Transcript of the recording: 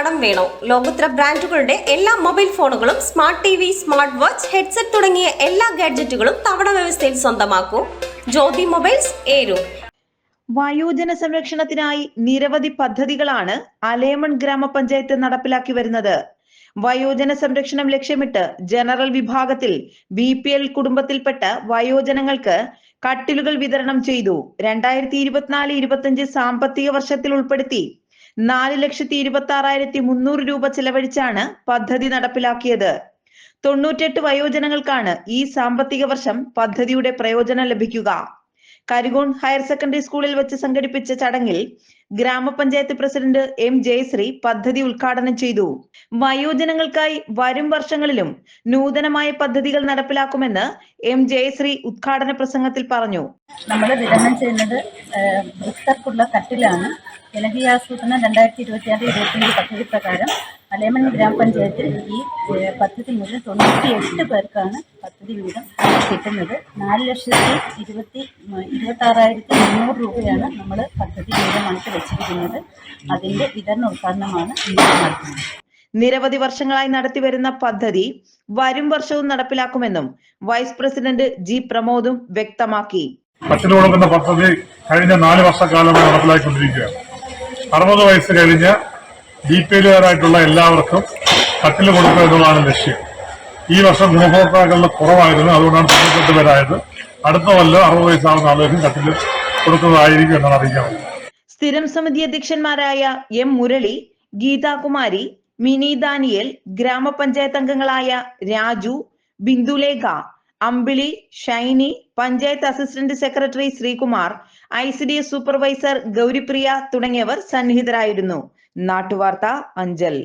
കടം വേണോ? ലോകോത്തര ബ്രാൻഡുകളുടെ എല്ലാ മൊബൈൽ ഫോണുകളും smart T V smart watch headset തുടങ്ങിയ എല്ലാ ഗാഡ്ജറ്റുകളും തവണ വ്യവസ്ഥയിൽ സ്വന്തമാക്കൂ. ജ്യോതി മൊബൈൽസ് ഏരു. വയോജന സംരക്ഷണത്തിനായി നിരവധി പദ്ധതികളാണ് അലേമൺ ഗ്രാമപഞ്ചായത്ത് നടപ്പിലാക്കി വരുന്നത്. വയോജന സംരക്ഷണം ലക്ഷ്യമിട്ട് ജനറൽ വിഭാഗത്തിൽ ബി പി എൽ കുടുംബത്തിൽപ്പെട്ട വയോജനങ്ങൾക്ക് കട്ടിലുകൾ വിതരണം ചെയ്തു. രണ്ടായിരത്തി ഇരുപത്തിനാല് ഇരുപത്തിയഞ്ച് സാമ്പത്തിക വർഷത്തിൽ ഉൾപ്പെടുത്തി നാല് ലക്ഷത്തി ഇരുപത്തി ആറായിരത്തി മുന്നൂറ് രൂപ ചെലവഴിച്ചാണ് പദ്ധതി നടപ്പിലാക്കിയത്. തൊണ്ണൂറ്റെട്ട് വയോജനങ്ങൾക്കാണ് ഈ സാമ്പത്തിക വർഷം പദ്ധതിയുടെ പ്രയോജനം ലഭിക്കുക. കരികോൺ ഹയർ സെക്കൻഡറി സ്കൂളിൽ വെച്ച് സംഘടിപ്പിച്ച ചടങ്ങിൽ ഗ്രാമപഞ്ചായത്ത് പ്രസിഡന്റ് എം ജയശ്രീ പദ്ധതി ഉദ്ഘാടനം ചെയ്തു. വയോജനങ്ങൾക്കായി വരും വർഷങ്ങളിലും നൂതനമായ പദ്ധതികൾ നടപ്പിലാക്കുമെന്ന് എം ജയശ്രീ ഉദ്ഘാടന പ്രസംഗത്തിൽ പറഞ്ഞു. നമ്മൾ വിതരണം ചെയ്യുന്നത് കട്ടിലാണ്. കട്ടിലാണ് ജനകീയാസൂത്രണം രണ്ടായിരത്തി ഇരുപത്തിയാറ് ഇരുപത്തിയഞ്ച് പദ്ധതി പ്രകാരം അലേമൺ ഗ്രാമപഞ്ചായത്തിൽ ഈ പദ്ധതി മുതൽ തൊണ്ണൂറ്റി എട്ട് പേർക്കാണ് പദ്ധതി വീതം കിട്ടുന്നത്. നാല് ലക്ഷത്തി ഇരുപത്തി ഇരുപത്തി ആറായിരത്തി മുന്നൂറ് രൂപയാണ് നമ്മൾ പദ്ധതി വീതമായിട്ട് വെച്ചിരിക്കുന്നത്. അതിന്റെ വിതരണ ഉദ്ഘാടനമാണ് ഇന്ന് നടത്തുന്നത് നിരവധി വർഷങ്ങളായി നടത്തിവരുന്ന പദ്ധതി വരും വർഷവും നടപ്പിലാക്കുമെന്നും വൈസ് പ്രസിഡന്റ് ജി പ്രമോദും വ്യക്തമാക്കി. പദ്ധതി കഴിഞ്ഞ നാല് വർഷക്കാലമായി നടപ്പിലാക്കിക്കൊണ്ടിരിക്കുകയാണ് അറുപത് വയസ്സ് കഴിഞ്ഞ ബി എല്ലാവർക്കും കട്ടിൽ കൊടുക്കുക എന്നുള്ളതാണ് ലക്ഷ്യം. ഈ വർഷം ഗുണഭോക്താക്കളുടെ കുറവായിരുന്നു അതുകൊണ്ടാണ് തൊണ്ണൂറ്റെട്ട് പേരായത്. അടുത്ത കൊല്ലം അറുപത് വയസ്സാവുന്ന ആളുകൾക്കും കട്ടിൽ കൊടുക്കുന്നതായിരിക്കും എന്നാണ് അറിയിക്കാൻ സ്ഥിരം സമിതി അധ്യക്ഷന്മാരായ എം മുരളി ഗീതാകുമാരി മിനി ദാനിയേൽ ഗ്രാമപഞ്ചായത്ത് അംഗങ്ങളായ Raju Bindulekha Ambili Shiny panchayat assistant secretary Sreekumar I C D S supervisor Gouripriya തുടങ്ങിയവർ സന്നിഹിതരായിരുന്നു. నాటువార్త అంజల్.